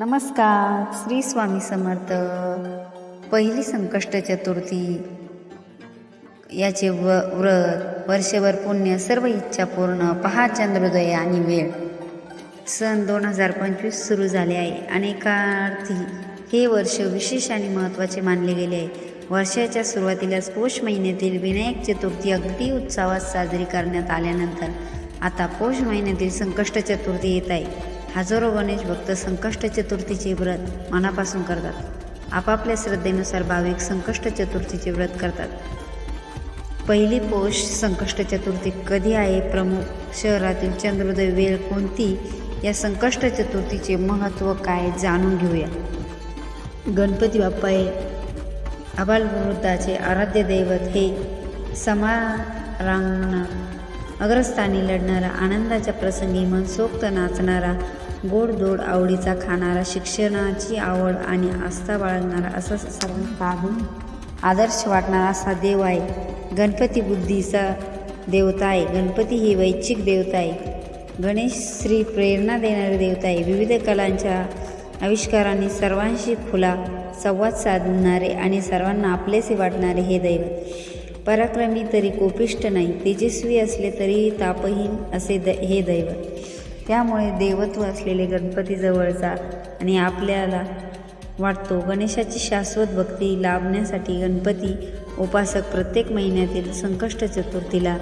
नमस्कार श्री स्वामी समर्थ. पहिली संकष्ट चतुर्थी. याचे व व्रत वर्षभर पुण्य सर्व इच्छा पूर्ण. पहा चंद्रोदय आणि वेळ. सन दोन हजार पंचवीस सुरू झाले आहे. अनेकार्थी हे वर्ष विशेष आणि महत्त्वाचे मानले गेले आहे. वर्षाच्या सुरुवातीलाच पौष महिन्यातील विनायक चतुर्थी अगदी उत्साहात साजरी करण्यात आल्यानंतर आता पौष महिन्यातील संकष्ट चतुर्थी येत आहे. हजारो गणेश भक्त संकष्ट चतुर्थीचे व्रत मनापासून करतात. आपापल्या श्रद्धेनुसार भाविक संकष्ट चतुर्थीचे व्रत करतात. पहिली पौष संकष्ट चतुर्थी. कधी आहे? प्रमुख शहरातील चंद्रोदय वेळ कोणती? या संकष्ट चतुर्थीचे महत्त्व काय जाणून घेऊया. गणपती बाप्पा हे अबालवृद्धाचे आराध्य दैवत. हे समारांगण अग्रस्थानी लढणारा आनंदाच्या प्रसंगी मनसोक्त नाचणारा गोडधोड आवडीचा खाणारा शिक्षणाची आवड आणि आस्था बाळगणारा असा सर्व आदर्श वाटणारा असा देव आहे. गणपती बुद्धीचा देवता आहे. गणपती ही वैच्छिक देवता आहे. गणेश श्री प्रेरणा देणारे देवता आहे. विविध कलांच्या आविष्कारांनी सर्वांशी खुला संवाद साधणारे आणि सर्वांना आपलेसे वाटणारे हे दैवत. पराक्रमी तरी कोपिष्ट नाही तेजस्वी असले तरीही तापहीन असे द हे दैवत. त्यामुळे देवत्व असलेले गणपतीजवळचा आणि आपल्याला वाटतो गणेशाची शाश्वत भक्ती लाभण्यासाठी गणपती उपासक प्रत्येक महिन्यातील संकष्ट चतुर्थीला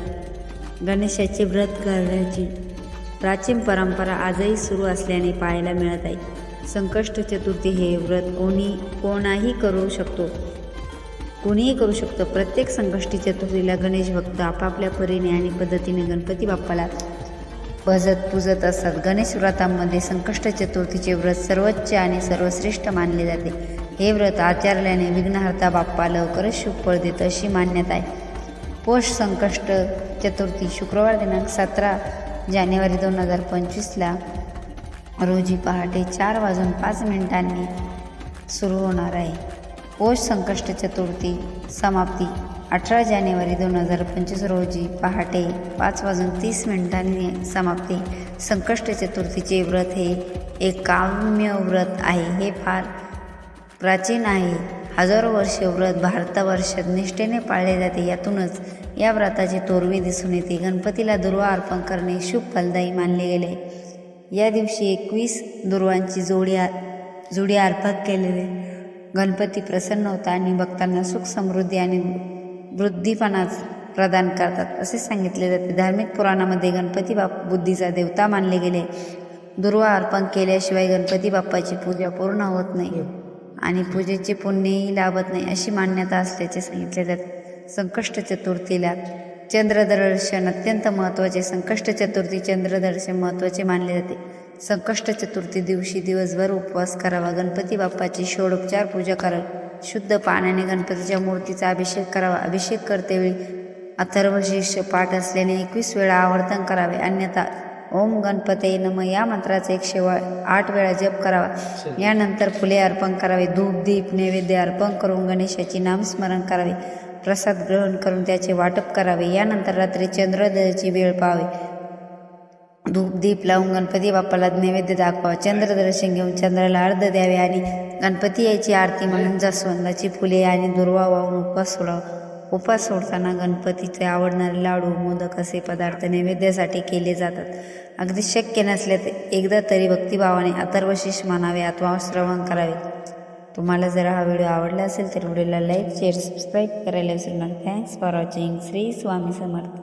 गणेशाचे व्रत करण्याची प्राचीन परंपरा आजही सुरू असल्याने पाहायला मिळत आहे. संकष्ट चतुर्थी हे व्रत कोणी कोणाही करू शकतो. कोणीही करू शकतो. प्रत्येक संकष्टी चतुर्थीला गणेश भक्त आपापल्या परीने आणि पद्धतीने गणपती बाप्पाला भजत पूजत असतात गणेश व्रतामध्ये संकष्ट चतुर्थीचे व्रत सर्वोच्च आणि सर्वश्रेष्ठ मानले जाते. हे व्रत आचरल्याने विघ्नहर्ता बाप्पा लवकरच शुभफळ देत अशी मान्यता आहे. पोष संकष्ट चतुर्थी शुक्रवार दिनांक सतरा जानेवारी दोन हजार पंचवीसला रोजी पहाटे चार वाजून पाच मिनिटांनी सुरू होणार आहे. पौष संकष्ट चतुर्थी समाप्ती अठरा जानेवारी दोन हजार पंचवीस रोजी पहाटे पाच वाजून तीस मिनिटांनी समाप्ती. संकष्ट चतुर्थीचे व्रत हे एक काम्य व्रत आहे. हे फार प्राचीन आहे. हजारो वर्षे व्रत भारतावर्षात निष्ठेने पाळले जाते. यातूनच या व्रताची तोरवी दिसून येते. गणपतीला दुर्वा अर्पण करणे शुभ फलदायी मानले गेले. या दिवशी एकवीस दुर्वांची जोडी जोडी अर्पण केलेले गणपती प्रसन्न होता आणि भक्तांना सुख समृद्धी आणि वृद्धीपणा प्रदान करतात असे सांगितले जाते धार्मिक पुराणामध्ये गणपती बाप बुद्धीचा देवता मानले गेले. दुर्वा अर्पण केल्याशिवाय गणपती बाप्पाची पूजा पूर्ण होत नाही आणि पूजेचे पुण्यही लाभत नाही अशी मान्यता असल्याचे सांगितले जाते. संकष्ट चतुर्थीला चंद्रदर्शन अत्यंत महत्त्वाचे संकष्ट चतुर्थी चंद्रदर्शन महत्त्वाचे मानले जाते. संकष्ट चतुर्थी दिवशी दिवसभर उपवास करावा. गणपती बाप्पाची षोडोपचार पूजा करावी शुद्ध पाण्याने गणपतीच्या मूर्तीचा अभिषेक करावा. अभिषेक करतेवेळी अथर्वशीर्ष पाठ असल्याने एकवीस वेळा आवर्तन करावे. अन्यथा ओम गणपते नम या मंत्राचा एकशे वा आठ वेळा जप करावा. यानंतर फुले अर्पण करावे. धूप दीप नैवेद्य अर्पण करून गणेशाची नामस्मरण करावे. प्रसाद ग्रहण करून त्याचे वाटप करावे. यानंतर रात्री चंद्रोदयाची वेळ पाहावे. धूप दीप लावून गणपती बाप्पाला नैवेद्य दाखवा. चंद्रदर्शन घेऊन चंद्राला अर्ध द्यावे आणि गणपती यायची आरती म्हणून जास्वंदाची फुले आणि दुर्वा वाहून उपवास सोडावा. उपवास सोडताना गणपतीचे आवडणारे लाडू मोदक असे पदार्थ नैवेद्यासाठी केले जातात. अगदी शक्य नसले तर एकदा तरी भक्तिभावाने अथर्वशीष मानावे अथवा श्रवण करावे. तुम्हाला जर हा व्हिडिओ आवडला असेल तर व्हिडिओला लाईक शेअर सबस्क्राईब करायला विसरू नका. Thanks for watching Shri Swami Samarth.